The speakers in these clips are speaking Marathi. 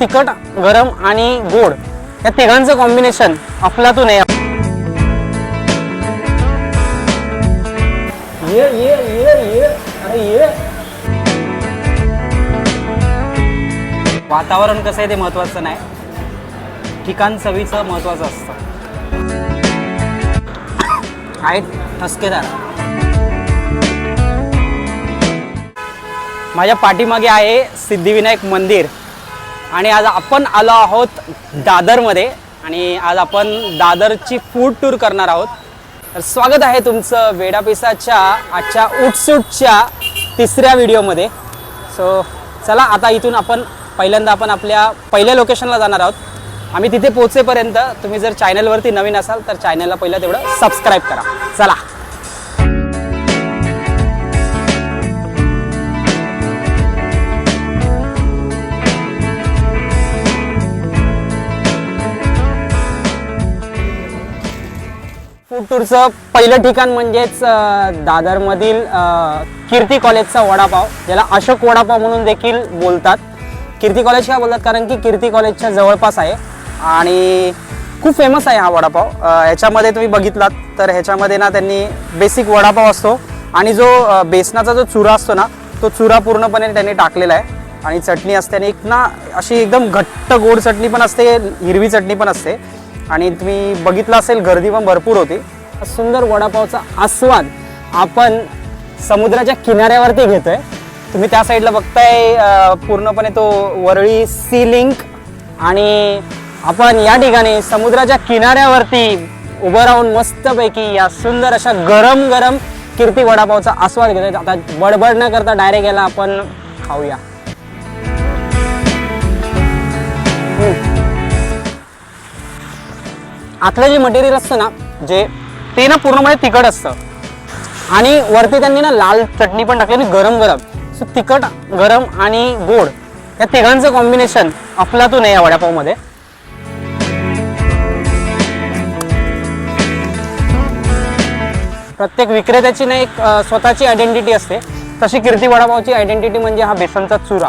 तिखट गरम आणि गोड या तिघांचं कॉम्बिनेशन अफलातून आहे. ये ये ये ये. अरे ये. वातावरण कसं आहे ते महत्वाचं नाही. ठिकाण चवीचं महत्वाचं असतं. आहे ठसकेदार. माझ्या पाठीमागे आहे सिद्धिविनायक मंदिर. आणि आज आपण आलो आहोत दादरमध्ये आणि आज आपण दादरची फूड टूर करणार आहोत. तर स्वागत आहे तुमचं वेडापिसाच्या आजच्या उठसूटच्या तिसऱ्या व्हिडिओमध्ये. सो चला आता इथून आपण पहिल्यांदा आपण आपल्या पहिल्या लोकेशनला जाणार आहोत. आम्ही तिथे पोहोचेपर्यंत तुम्ही जर चॅनलवरती नवीन असाल तर चॅनलला पहिलं तेवढं सबस्क्राईब करा. चला. टूरचं पहिलं ठिकाण म्हणजेच दादरमधील कीर्ती कॉलेजचा वडापाव ज्याला अशोक वडापाव म्हणून देखील बोलतात. कीर्ती कॉलेज का बोलतात कारण की कीर्ती कॉलेजच्या जवळपास आहे आणि खूप फेमस आहे हा वडापाव. ह्याच्यामध्ये तुम्ही बघितलात तर ह्याच्यामध्ये ना त्यांनी बेसिक वडापाव असतो आणि जो बेसनाचा जो चुरा असतो ना तो चुरा पूर्णपणे त्यांनी टाकलेला आहे. आणि चटणी असते आणि एक ना अशी एकदम घट्ट गोड चटणी पण असते हिरवी चटणी पण असते. आणि तुम्ही बघितलं असेल गर्दी पण भरपूर होती. सुंदर वडापावचा आस्वाद आपण समुद्राच्या किनाऱ्यावरती घेतोय. तुम्ही त्या साईडला बघताय पूर्णपणे तो वरळी सी लिंक आणि आपण या ठिकाणी समुद्राच्या किनाऱ्यावरती उभं राहून मस्तपैकी या सुंदर अशा गरम गरम कीर्ती वडापावचा आस्वाद घेतोय. आता बडबड न करता डायरेक्ट याला आपण खाऊया. आतलं जे मटेरियल असतं ना जे ते ना पूर्णपणे तिखट असतं. आणि वरती त्यांनी ना लाल चटणी पण टाकली आणि गरम गरम. सो तिखट गरम आणि गोड या तिघांचं कॉम्बिनेशन अफलातून आहे या वडापावमध्ये. प्रत्येक विक्रेत्याची ना एक स्वतःची आयडेंटिटी असते. तशी कीर्ती वडापावची आयडेंटिटी म्हणजे हा बेसनचा चुरा.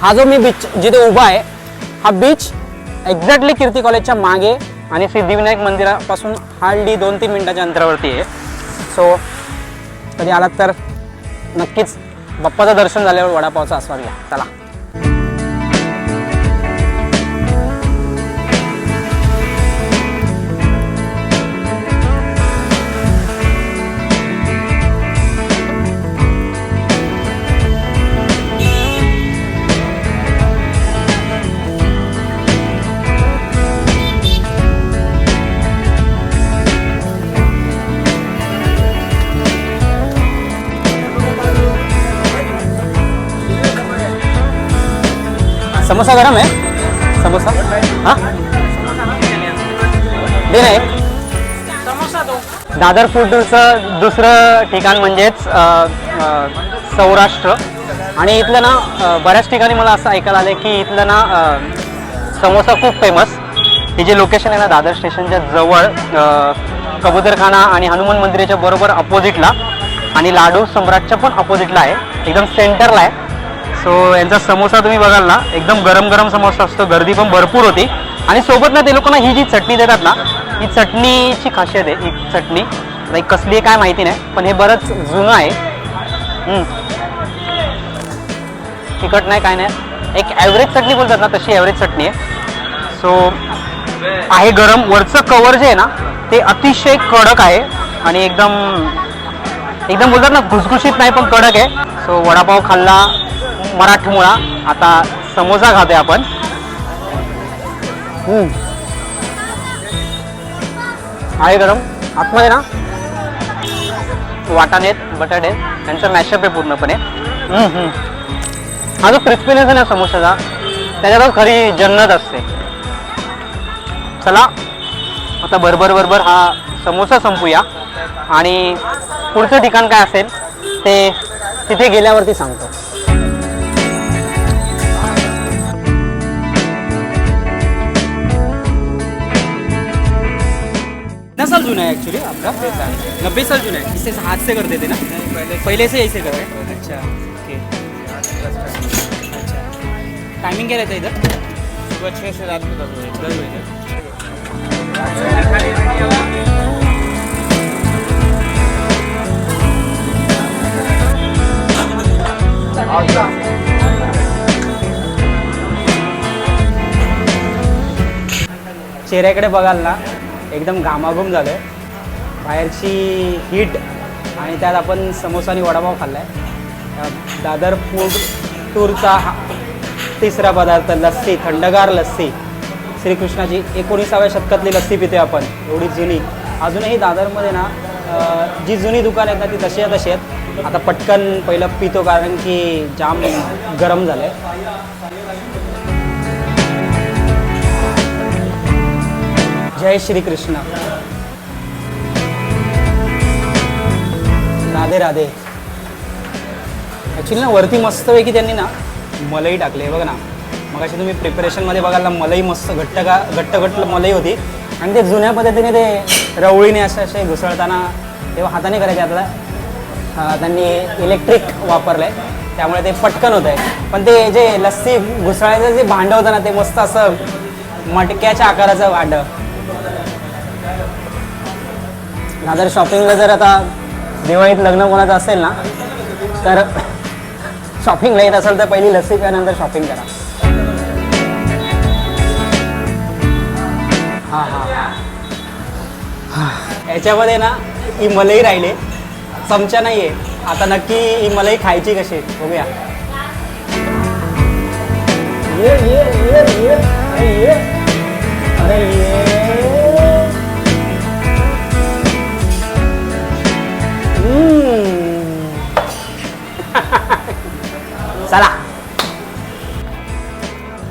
हा जो मी बीच जिथे उभा आहे हा बीच एक्झॅक्टली कीर्ती कॉलेजच्या मागे आणि सिद्धिविनायक मंदिरापासून हार्डली दोन तीन मिनिटाच्या अंतरावरती आहे. सो कधी आलात तर नक्कीच बाप्पाचं दर्शन झाल्यावर वडापावचा आस्वाद घ्या. चला. समोसा गरम आहे. समोसा? हा? दे ना एक. दादर फूड टूरचं दुसरं ठिकाण म्हणजेच सौराष्ट्र. आणि इथलं ना बऱ्याच ठिकाणी मला असं ऐकायला आलं की इथलं ना समोसा खूप फेमस हे जे लोकेशन आहे ना दादर स्टेशनच्या जवळ कबूतरखाना आणि हनुमान मंदिराच्या बरोबर अपोजिटला आणि लाडू सम्राटच्या पण अपोजिटला आहे. एकदम सेंटरला आहे. सो यांचा समोसा तुम्ही बघाल ना एकदम गरम गरम समोसा असतो गर्दी पण भरपूर होती. आणि सोबत ना ते लोकांना ही जी चटणी देतात ना ही चटणीची खासियत आहे ही चटणी. लाईक कसली आहे काय माहिती नाही पण हे बरंच जुनं आहे. तिखट नाही काय नाही. एक ॲव्हरेज चटणी बोलतात ना तशी ॲव्हरेज चटणी आहे. सो आहे गरम. वरचं कवर जे आहे ना ते अतिशय कडक आहे. आणि एकदम एकदम बोलतात ना घुसघुशीत नाही पण कडक आहे. सो वडापाव खाल्ला मराठमोळा. आता समोसा खातोय आपण. हम्म. आहे गरम. आतमध्ये ना वाटाणे आहेत बटाटे त्यांचं मॅशअप आहे पूर्णपणे. हा जो क्रिस्पीनेस आहे ना समोसाचा त्याच्यातच खरी जन्नत असते. चला आता बरोबर बरोबर हा समोसा संपूया. आणि पुढचं ठिकाण काय असेल ते तिथे गेल्यावरती सांगतो. कितना साल जुना है एक्चुअली आपका नब्बे साल जुना है इससे हाथ से करते थे ना? पहले पहले से ऐसे कर रहे हैं अच्छा ओके अच्छा. टायमिंग काय राहतं इथं सुबह छः से रात को दस बजे दस बजे। चेहऱ्याकडे बघाल ना एकदम घामाघूम झालं आहे. बाहेरची हीट आणि त्यात आपण समोसा आणि वडापाव खाल्ला आहे दादर फूड टूरचा हा तिसरा पदार्थ लस्सी थंडगार लस्सी. श्रीकृष्णाची एकोणीसाव्या शतकातली लस्सी पिते आपण एवढी जुनी. अजूनही दादरमध्ये ना जी जुनी दुकानं आहेत ना ती तशी तशी आहेत. आता पटकन पहिलं पितो कारण की जाम गरम झालं आहे जय श्री कृष्ण. राधे राधे. ॲक्च्युली ना वरती मस्तपैकी त्यांनी ना मलई टाकली आहे. बघा ना. मग अशी तुम्ही प्रिपरेशनमध्ये बघायला ना मलई मस्त घट्ट का घट्ट घट्ट मलई होती. आणि ते जुन्या पद्धतीने ते रवळीने असे असे घुसळताना तेव्हा हाताने करायचे आता त्यांनी इलेक्ट्रिक वापरलं आहे त्यामुळे ते पटकन होत आहे पण ते जे लस्सी घुसळायचं जे भांडं होतं ना ते मस्त असं मटक्याच्या आकाराचं भांडं. जर शॉपिंगला जर आता दिवाळीत लग्न कोणाचं असेल ना तर शॉपिंगला येत असेल तर पहिली लस्सी प्या नंतर शॉपिंग करा. हां हां हां. याच्यामध्ये ना ही मलई राहिले. चमचा नाही आहे आता नक्की ही मलई खायची कशी? बघूया. ये ये ये ये. अरे ये. चला.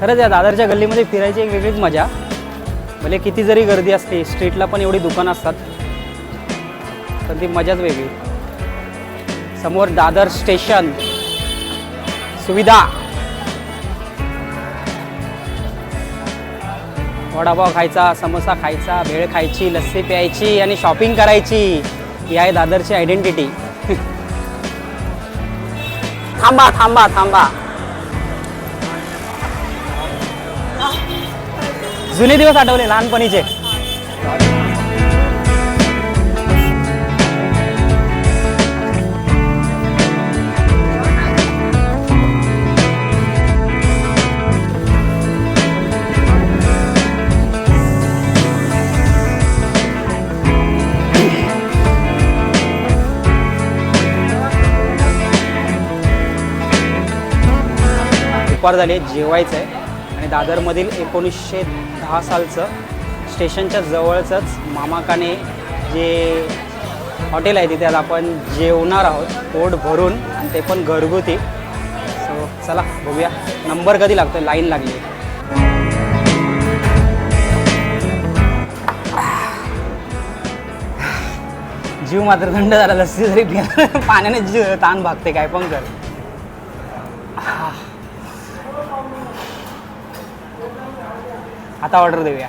खरंच या दादरच्या गल्लीमध्ये फिरायची एक वेगळीच मजा. भले किती जरी गर्दी असते स्ट्रीटला पण एवढी दुकानं असतात. पण ती मजाच वेगळी. समोर दादर स्टेशन. सुविधा. वडापाव खायचा समोसा खायचा भेळ खायची लस्सी प्यायची आणि शॉपिंग करायची. ही आहे दादरची आयडेंटिटी थांबा थांबा थांबा. जुने दिवस आठवले लहानपणीचे. दुपार झाली आहे, जेवायचं आहे आणि दादरमधील एकोणीसशे दहा सालचं स्टेशनच्या जवळचंच मामाकाने जे हॉटेल आहे तिथे आता आपण जेवणार आहोत. पोट भरून आणि ते पण घरगुती. सो चला बघूया. नंबर कधी लागतो लाईन लागली. जीव मात्र थंड झाला लस्सी जरी पाण्याने जीव ताण भागते काय पण कर. आता ऑर्डर देऊया.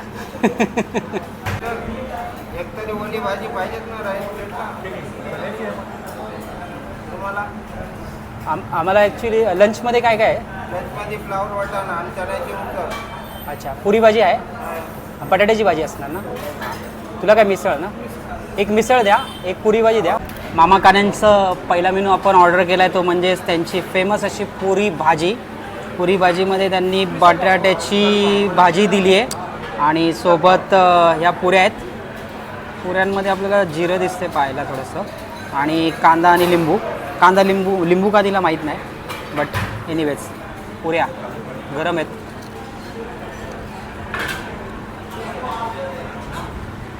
आम आम्हाला ॲक्च्युली लंचमध्ये काय काय आहे? लंचमध्ये फ्लावर वाटाणा आणि चण्याची उसळ अच्छा पुरी भाजी आहे? बटाट्याची भाजी असणार ना? तुला काय मिसळ ना? एक मिसळ द्या एक पुरी भाजी द्या. मामा कान्यांचं पहिला मेनू आपण ऑर्डर केला आहे तो म्हणजेच त्यांची फेमस अशी पुरी भाजी. पुरी भाजीमध्ये त्यांनी बटाट्याची भाजी दिली आहे. आणि सोबत ह्या पुऱ्या आहेत. पुऱ्यांमध्ये आपल्याला जिरं दिसते पाहायला थोडंसं. आणि कांदा आणि लिंबू. कांदा लिंबू लिंबू का दिला माहीत नाही. बट एनिवेज पुऱ्या. गरम आहेत.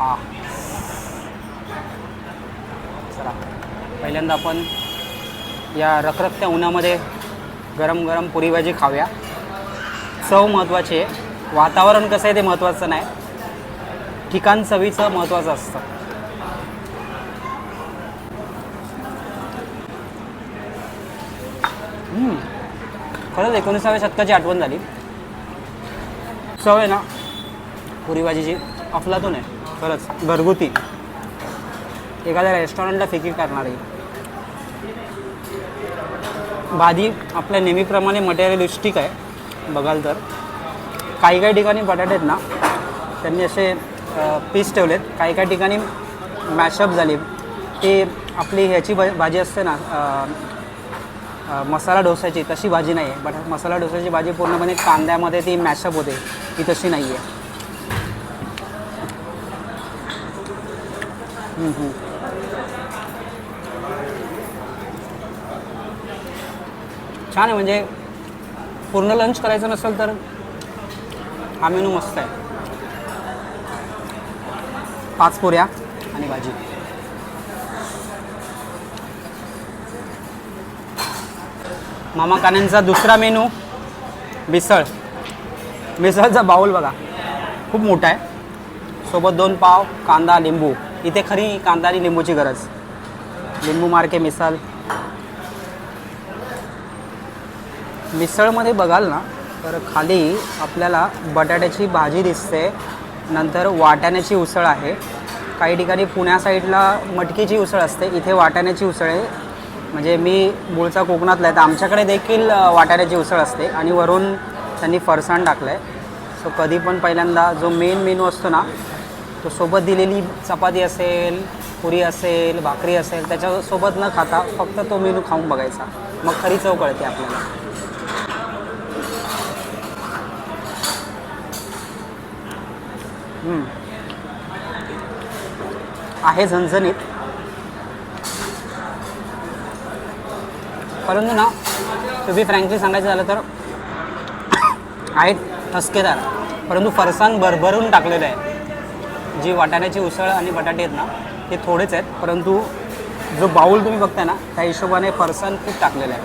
हां. चला. पहिल्यांदा आपण या रखरखत्या उन्हामध्ये गरम गरम पुरी भाजी खाऊया. चव महत्त्वाची आहे. वातावरण कसं आहे ते महत्त्वाचं नाही. ठिकाण चवीचं महत्त्वाचं असतं. खरंच एकोणीसाव्या शतकाची आठवण झाली. चव आहे ना पुरी भाजीची अफलातून आहे. खरंच घरगुती. एखाद्या रेस्टॉरंटला फिकी करणारी. भाजी आपल्या नेहमीप्रमाणे मटेरियलिस्टिक आहे बघाल तर. काही काही ठिकाणी बटाटे आहेत ना त्यांनी असे पीस ठेवलेत. काही काही ठिकाणी मॅशअप झाली. ती आपली ह्याची भाजी असते ना मसाला डोसाची तशी भाजी नाही आहे. बट मसाला डोसाची भाजी पूर्णपणे कांद्यामध्ये ती मॅशअप होते. ती तशी नाही आहे. छान आहे म्हणजे पूर्ण लंच करायचं नसेल तर हा मेनू मस्त आहे. पाच पुऱ्या आणि भाजी. मामा कान्यांचा दुसरा मेनू मिसळ. मिसळचा बाऊल बघा खूप मोठा आहे. सोबत दोन पाव कांदा लिंबू. इथे खरी कांदा आणि लिंबूची गरज. लिंबू मार्के मिसळ. मिसळमध्ये बघाल ना तर खाली आपल्याला बटाट्याची भाजी दिसते नंतर वाटाण्याची उसळ आहे. काही ठिकाणी पुण्या साईडला मटकीची उसळ असते इथे वाटाण्याची उसळ आहे. म्हणजे मी मूळचा कोकणातला आहे तर आमच्याकडे देखील वाटाण्याची उसळ असते आणि वरून त्यांनी फरसाण टाकलं आहे सो कधी पण पहिल्यांदा जो मेन मेनू असतो ना तो सोबत दिलेली चपाती असेल पुरी असेल भाकरी असेल त्याच्यासोबत न खाता फक्त तो मेनू खाऊन बघायचा. मग खरी चव कळते आपल्याला. आहे झणझणीत. परंतु ना तुम्ही फ्रँकली सांगायचं झालं तर आहे ठसकेदार. परंतु फरसान भरभरून टाकलेलं आहे. जी वाटाण्याची उसळ आणि बटाटे आहेत ना ते थोडेच आहेत. परंतु जो बाऊल तुम्ही बघताय ना त्या हिशोबाने फरसान खूप टाकलेलं आहे.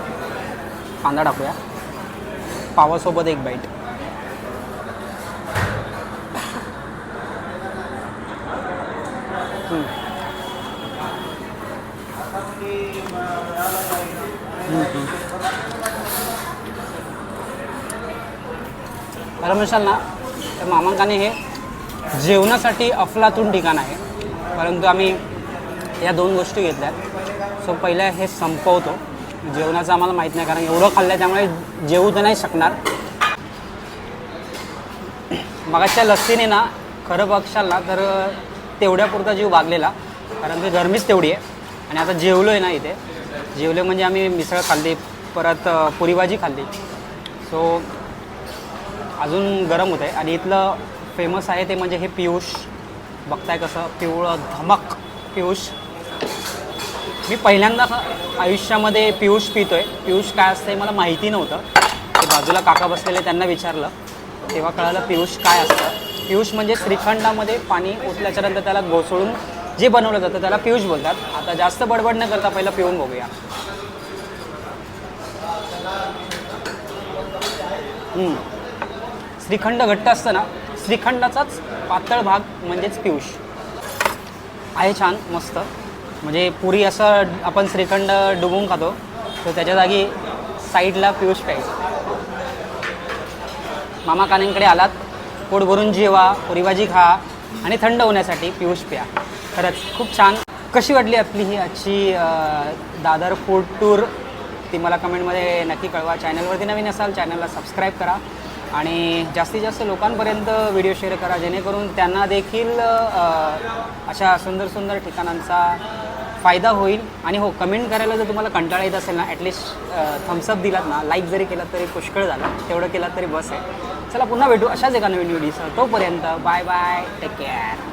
कांदा टाकूया. पावासोबत एक बाईट खरं म्हणशाल ना तर मामांकाने हे जेवणासाठी अफलातून ठिकाण आहे. परंतु आम्ही या दोन गोष्टी घेतल्या सो पहिल्या हे संपवतो. जेवणाचं आम्हाला माहीत नाही कारण एवढं खाल्लं आहे त्यामुळे जेवू तर नाही शकणार. मगाच्या लस्सीने ना खरं बघशाल ना तर तेवढ्यापुरता जीव वागलेला कारण ते गरमीच तेवढी आहे. आणि आता जेवलो आहे ना इथे. जेवले म्हणजे आम्ही मिसळ खाल्ली परत पुरी भाजी खाल्ली. सो अजून गरम होत आहे आणि इथलं फेमस आहे ते म्हणजे हे पियुष. बघताय कसं? पिवळं धमक. पियुष. मी पहिल्यांदा आयुष्यामध्ये पियुष आहे पियुष काय असतं हे मला माहिती नव्हतं. ते बाजूला काका बसलेले त्यांना विचारलं. तेव्हा कळालं पियुष काय असतं. पियुष म्हणजे श्रीखंडामध्ये पाणी ओतल्याच्या नंतर त्याला घोसळून जे बनवलं जातं त्याला पियुष बोलतात. आता जास्त बडबड न करता पहिलं पिऊन बघूया. श्रीखंड घट्ट असतं ना श्रीखंडाचाच पातळ भाग म्हणजेच पियुष. आहे छान मस्त. म्हणजे पुरी असं आपण श्रीखंड डुबून खातो तर त्याच्या जागी साईडला पियुष प्यायचं. मामा कानेंकडे आलात. पोट भरून जेवा पुरी भाजी खा आणि थंड होण्यासाठी पियुष प्या. खरंच खूप छान. कशी वाटली आपली ही आजची दादर फूड टूर ती मला कमेंटमध्ये नक्की कळवा. चॅनलवरती नवीन असाल चॅनलला सबस्क्राईब करा आणि जास्तीत जास्त लोकांपर्यंत व्हिडिओ शेअर करा. जेणेकरून त्यांना देखील अशा सुंदर सुंदर ठिकाणांचा फायदा होईल. आणि हो कमेंट करायला जर तुम्हाला कंटाळा येत असेल ना ॲटलिस्ट थम्सअप दिलात ना लाईक जरी केलात तरी पुष्कळ झालं. तेवढं केलात तरी बस आहे. चला पुन्हा भेटू अशाच एका नवीन व्हिडिओसह तोपर्यंत बाय बाय टेक केअर